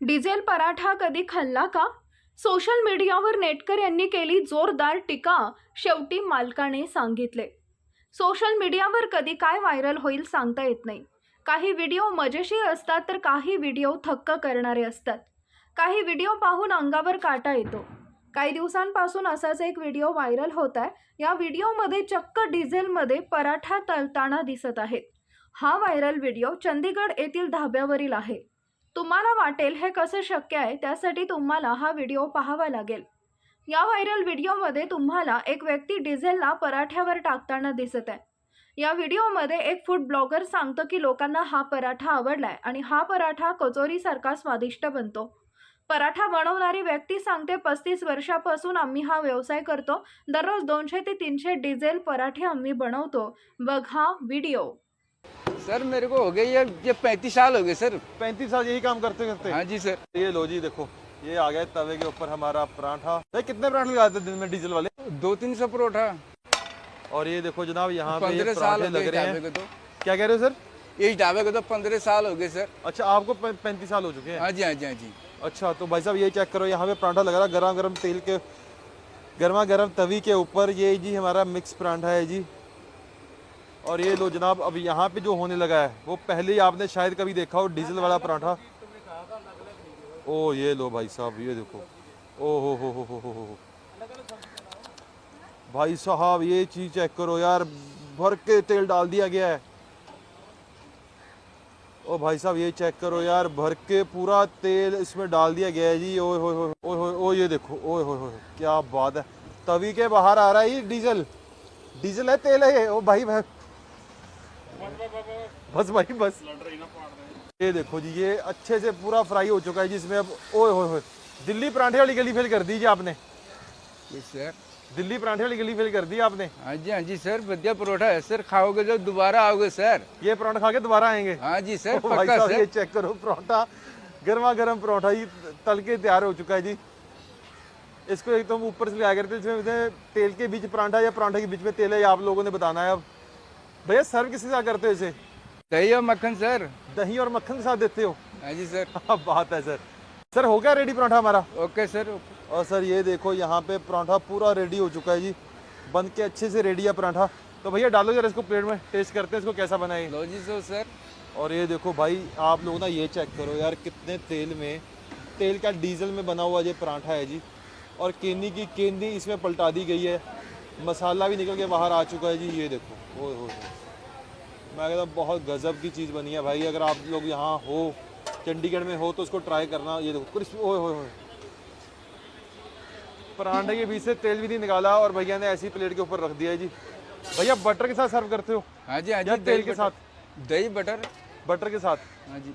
Diesel paratha कधी खाल्ला का? सोशल मीडियावर नेटकर यांनी केली जोरदार टीका शेवटी मालकाने सांगितले. सोशल मीडियावर कधी काय व्हायरल होईल सांगता येत नाही. काही व्हिडिओ मजेशीर असतात तर काही व्हिडिओ थक्क करणारे असतात. काही व्हिडिओ पाहून अंगावर काटा येतो. काही दिवसांपासून असाच एक व्हिडिओ व्हायरल होत आहे या व्हिडिओमध्ये चक्क डिझेलमध्ये पराठा तळताना दिसत आहेत. हा व्हायरल व्हिडिओ चंदीगड येथील धाब्यावरील आहे. तुम्हाला वाटेल हे कसं शक्य आहे त्यासाठी तुम्हाला हा व्हिडिओ पाहावा लागेल. या व्हायरल व्हिडिओमध्ये तुम्हाला एक व्यक्ती डिझेलला पराठ्यावर टाकताना दिसत आहे. या व्हिडिओमध्ये एक फूड ब्लॉगर सांगतो की लोकांना हा पराठा आवडलाय आणि हा पराठा कचोरीसारखा स्वादिष्ट बनतो. पराठा बनवणारी व्यक्ती सांगते पस्तीस वर्षापासून आम्ही हा व्यवसाय करतो. दररोज दोनशे ते तीनशे डिझेल पराठे आम्ही बनवतो. बघा व्हिडिओ. सर मेरे को हो गए ये ये पैंतीस साल हो गए सर। पैंतीस साल यही काम करते करते? हाँ जी सर। ये लो जी देखो ये आ गया तवे के ऊपर हमारा पराठा। कितने पराठे लगाते हैं दिन में डीजल वाले? दो तीन सौ परोठा। और ये देखो जनाब यहाँ पे ये साल लग रहे हैं। तो। क्या कह रहे हो सर? इस ढाबे को तो पंद्रह साल हो गए सर। अच्छा आपको पैंतीस साल हो चुके हैं? हाँ जी हाँ जी हाँ जी। अच्छा तो भाई साहब ये चेक करो यहाँ पे पराठा लग रहा है गर्मा गर्म तेल के गर्मा गर्म तवी के ऊपर। ये जी हमारा मिक्स पराठा है जी। और ये लो जनाब अब यहाँ पे जो होने लगा है, वो पहले ही आपने शायद कभी देखा हो, डीजल वाला पराठा। ओ, ये लो भाई साहब, ये देखो। ओ, हो हो हो हो हो हो भाई साहब, ये चीज़ चेक करो यार, भर के तेल डाल दिया गया है। ओ, भाई साहब, ये चेक करो यार, भर के पूरा तेल इसमें डाल दिया गया है जी। होए होए ओए होए ओ ये देखो, ओए हो होए क्या बात है। तवी के बाहर आ रहा है ये डीजल। डीजल है, तेल है ओ भाई भाई बस भाई बस। ये देखो जी ये अच्छे से पूरा फ्राई हो चुका है जिसमें अब ओए होए होए दिल्ली पराठे वाली गली फेल कर दी जी आपने। सर दिल्ली पराठे वाली गली फेल कर दी आपने। हाँ जी हाँ जी सर बढ़िया परोठा है। सर खाओगे तो दोबारा आओगे सर ये पराठा खा के दोबारा आएँगे। हाँ जी सर भाई साहब ये चेक करो परोठा गर्मा गर्म परोठा ये तल के तैयार हो चुका है जी। इसको एक तो ऊपर से लगा करते हैं इसमें तेल के बीच परांठा या पराठे के बीच में तेल है आप लोगों ने बताना है अब। भैया सर्व किसके साथ करते हो इसे? दही और मक्खन सर। दही और मक्खन के साथ देते हो? हाँ जी सर। हाँ बात है सर। सर हो गया रेडी पराठा हमारा? ओके सर और सर ये देखो यहाँ पे पराठा पूरा रेडी हो चुका है जी। बन के अच्छे से रेडी है पराठा। तो भैया डालो जरा इसको प्लेट में। टेस्ट करते हैं इसको कैसा बना है लो जी सो सर। और ये देखो भाई आप लोग ना ये चेक करो यार कितने तेल में तेल का डीजल में बना हुआ ये पराठा है जी। और केनी की केंदी इसमें पलटा दी गई है। मसाला भी निकल के बाहर आ चुका है जी ये देखो। ओए हो मैं कहता हूँ बहुत गजब की चीज़ बनी है भाई। अगर आप लोग यहाँ हो चंडीगढ़ में हो तो उसको ट्राई करना। ये देखो क्रिस्पी ओए होए होए। पराठे के बीच से तेल भी नहीं निकाला और भैया ने ऐसी प्लेट के ऊपर रख दिया है जी। भैया बटर के साथ सर्व करते हो? हाँ जी हाँ जी तेल के साथ? दही बटर बटर के साथ। हाँ जी।